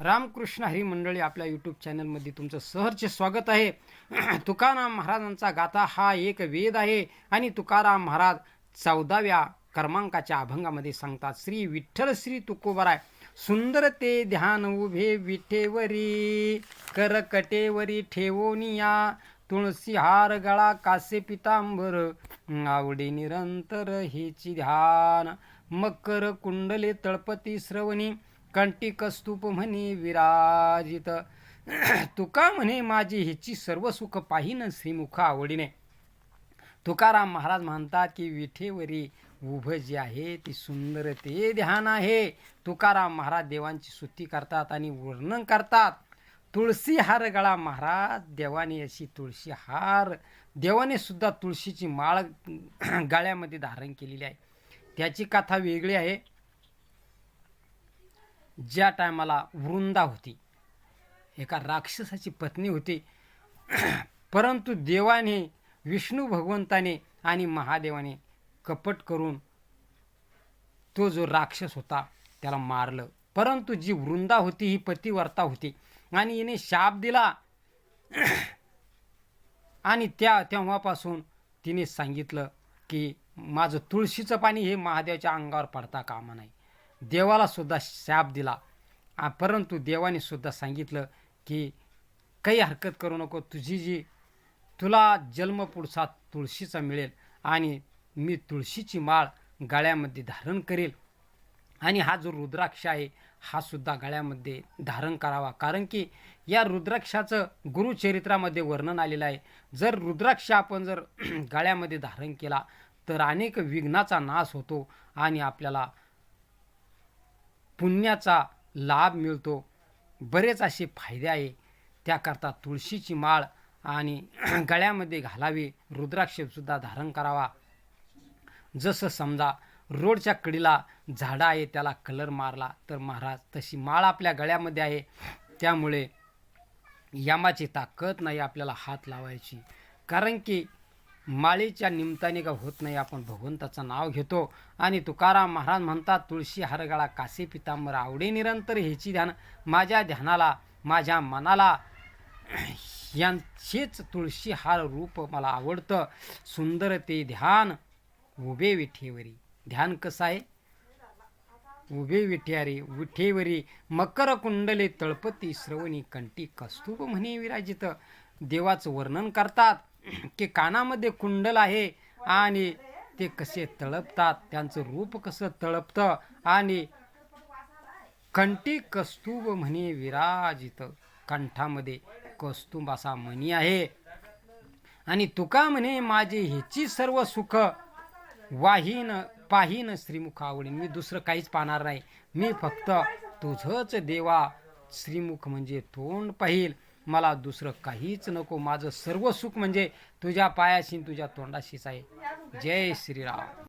रामकृष्ण हरी मंडळी आपल्या यूट्यूब चॅनलमध्ये तुमचं सहर्ष स्वागत आहे. तुकाराम महाराजांचा गाथा हा एक वेद आहे आणि तुकाराम महाराज चौदाव्या क्रमांकाच्या अभंगामध्ये सांगतात श्री विठ्ठल श्री तुकोबराय सुंदर ते ध्यान उभे विठेवरी करकटेवरी ठेवोनिया तुळशी हार गळा कासे पितांबर आवडे निरंतर हेची ध्यान मकर कुंडले तळपती श्रवणी कंटिक स्तूप म्हणे विराजित. तुका म्हणे माझी हिची सर्व सुख पाहिन श्रीमुख आवडीने. तुकाराम महाराज म्हणतात की विठेवरी उभं जे आहे ती सुंदर ते ध्यान आहे. तुकाराम महाराज देवांची स्तुती करतात आणि वर्णन करतात. तुळशी हार गळा महाराज देवाने अशी तुळशी हार देवाने सुद्धा तुळशीची माळ गळ्यामध्ये धारण केलेली आहे. त्याची कथा वेगळी आहे. ज्या टायमाला वृंदा होती एका राक्षसाची पत्नी होती परंतु देवाने विष्णू भगवंताने आणि महादेवाने कपट करून तो जो राक्षस होता त्याला मारलं. परंतु जी वृंदा होती ही पतिवर्ता होती. आणि हिने शाप दिला. आणि त्या तेव्हापासून तिने सांगितलं की माझं तुळशीचं पाणी हे महादेवाच्या अंगावर पडता कामा नाही देवाला सुद्धा शाप दिला. परंतु देवाने सुद्धा सांगितलं की काही हरकत करू नको. तुझी जी तुला जन्म पुढचा तुळशीचा मिळेल आणि मी तुळशीची माळ गळ्यामध्ये धारण करेल आणि हा जो रुद्राक्ष आहे हा सुद्धा गळ्यामध्ये धारण करावा. कारण की या रुद्राक्षाचं गुरुचरित्रामध्ये वर्णन आलेलं आहे. जर रुद्राक्ष आपण जर गळ्यामध्ये धारण केला तर अनेक विघ्नाचा नाश होतो आणि आपल्याला पुण्याचा लाभ मिळतो. बरेच असे फायदे आहे. त्याकरता तुळशीची माळ आणि गळ्यामध्ये घालावी रुद्राक्षसुद्धा धारण करावा. जसं समजा रोडच्या कडीला झाडं आहे त्याला कलर मारला तर महाराज तशी माळ आपल्या गळ्यामध्ये आहे. त्यामुळे यमाची ताकद नाही आपल्याला हात लावायची. कारण की माळीच्या निमताने का होत नाही आपण भगवंताचं नाव घेतो. आणि तुकाराम महाराज म्हणतात तुळशी हरगळा कासे पितांबर आवडे निरंतर ह्याची ध्यान माझ्या ध्यानाला माझ्या मनाला. यांचेच तुळशी हार रूप मला आवडतं. सुंदर ते ध्यान उभे विठेवरी. ध्यान कसं आहे? उभे विठ्यारी विठेवरी मकर कुंडले तळपती श्रवणी कंटी कस्तुभ म्हणे विराजित. देवाचं वर्णन करतात. की कानामध्ये कुंडल आहे आणि ते कसे तळपतात त्यांचं रूप कसं तळपतं आणि कंठी कस्तुब म्हणे विराजित. कंठामध्ये कस्तुंब असा म्हणी आहे. आणि तुका म्हणे माझे ह्याची सर्व सुख वाहीन पाहीन श्रीमुख आवडीन मी दुसरं काहीच पाहणार नाही. मी फक्त तुझंच देवा श्रीमुख म्हणजे तोंड पाहिल. मला दुसरं काहीच नको. माझं सर्व सुख म्हणजे तुझ्या पायाशी तुझ्या तोंडाशीच आहे. जय श्रीराम.